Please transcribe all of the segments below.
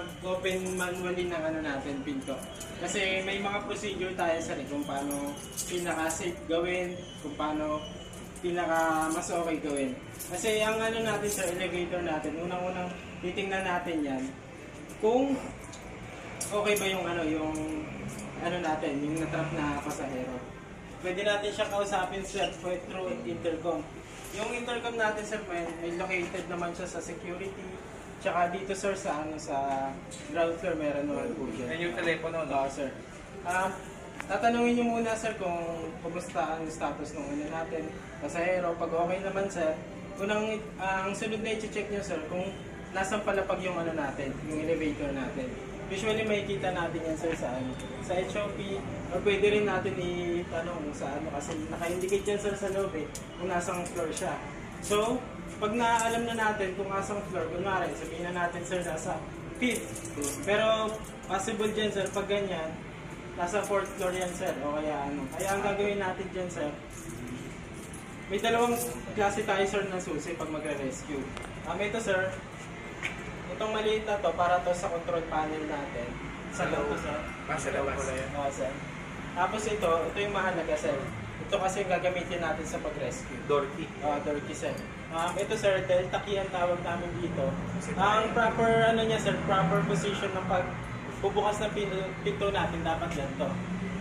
mag-open manually ng ano natin, pinto. Kasi may mga procedure tayo sa kung paano pinaka-safe gawin, kung paano pinaka mas okay gawin. Kasi ang ano natin sa elevator natin, unang-unang titingnan natin yan, kung okay ba yung ano, yung ano natin, yung natrap na pasahero. Pwede natin siya kausapin sir through intercom. Yung intercom natin sir, may, may located naman siya sa security. Tsaka dito sir sa ano sa ground floor meron naman po dyan. Yan yung telepono, no? Oo, sir. Um, tatanungin niyo muna, sir, kung kumusta ang status ng ano natin. Pasahero, pag okay naman, sir, unang, ang sunod na i-check niyo, sir, kung nasang palapag yung ano natin, yung elevator natin. Usually, makikita natin yan, sir, sa ano, sa HOP, or pwede rin natin itanong sa ano, kasi naka-indicate yan, sir, sa loob, eh, kung nasang floor siya. So, pag naalam na natin kung nasang floor, kunwari, sabihin na natin, sir, nasa fifth. Pero, possible dyan, sir, pag ganyan, nasa fourth floor yan, sir, o kaya ano. Kaya ang gagawin natin dyan, sir, may dalawang klase tayo, sir, na susi pag magre-rescue. Um, ito, sir, itong maliit na to, para to sa control panel natin. Sa loob, sir. Ah, sa labas. Oo, sir. Tapos ito, ito yung mahalaga, sir. Ito kasi yung gagamitin natin sa pag-rescue. Door key. Uh, door key, sir. Um, ito, sir, delta key ang tawag namin dito. Ang proper, ano niya, sir, proper position ng pag bubukas ng pinto, pinto natin dapat ganito.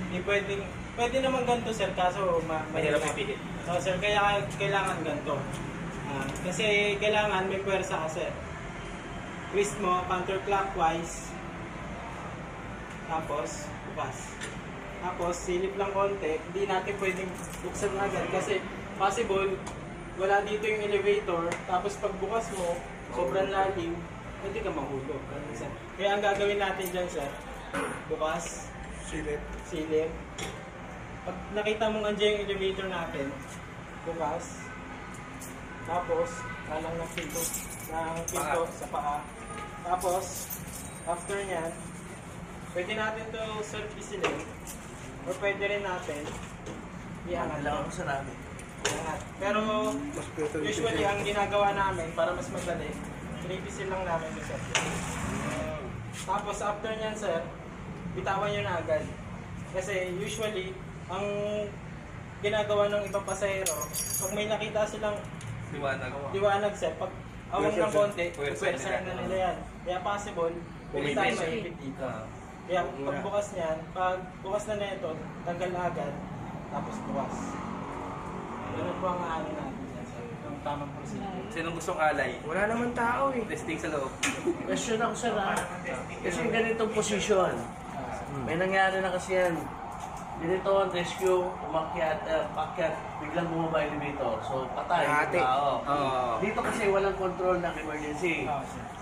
Hindi pwedeng, pwede naman ganito, sir, kaso ma Mahirap ipihit. So, sir, kaya kailangan ganito. Ah, kasi kailangan may pwersa ka, sir. Twist mo counterclockwise. Tapos, bukas. Tapos, silip lang konti. Hindi natin pwedeng buksan agad kasi possible, wala dito yung elevator. Tapos pagbukas mo, sobrang lalim, pwede ka mahulog. Kaya ang gagawin natin dyan, sir, bukas, Silip. silip. Pag nakita mong andyan yung elevator natin, bukas, tapos, talang ng pinto, ng pinto sa paa. Tapos, after nyan, pwede natin to self isilin or pwede rin natin iangat. Kailangan ko sarami. Iangat. Pero, usually, ang ginagawa namin para mas madali, pinipisil lang namin yung self Tapos, after nyan, sir, bitawan nyo na agad. Kasi usually, ang ginagawa ng ibang pasahero, pag may nakita silang Liwanag. liwanag sir, pag awang ng konti, Pwersa na nila yan. Kaya possible, pwede tayo maipit dito. Kaya pag bukas niyan, pag bukas na nito, tanggal agad, tapos bukas. Ganun po ang ano natin dyan sir, yung tamang procedure. Sinong gustong alay? Wala naman tao eh. Testing sa loob. Question ako sir ha. Kasi ganitong posisyon. Ah, May nangyari na kasi yan. Ganito ang rescue, umakyat, uh, pakyat, biglang bumaba yung elevator. So patay. Ate. Tao. Oo. Dito kasi walang control ng emergency. sir.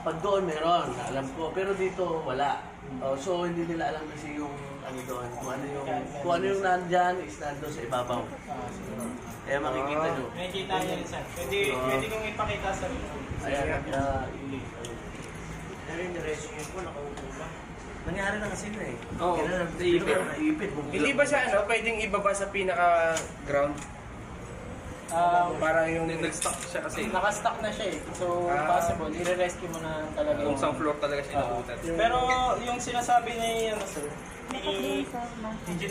Pag doon meron, alam ko. Pero dito wala. Oh, so hindi nila alam kasi yung ano doon, kung ano yung kung ano yung nandyan is nandoon sa ibabaw. Kaya makikita nyo. Nakikita niyo yun sir. Pwede, Oo. pwede kong ipakita sa inyo. Ayan, uh? Nangyari na kasi na eh. Oo, Kailan naipit. Naipit. Hindi ba siya ano, pwedeng ibaba sa pinaka-ground? Um, Para yung... Nag-stock siya kasi. nakastock na siya eh. So, Ah. possible, i-rescue mo na talaga Kung yung- sa floor talaga siya Ah. nabutan. Pero yung sinasabi ni ano sir, ni engineer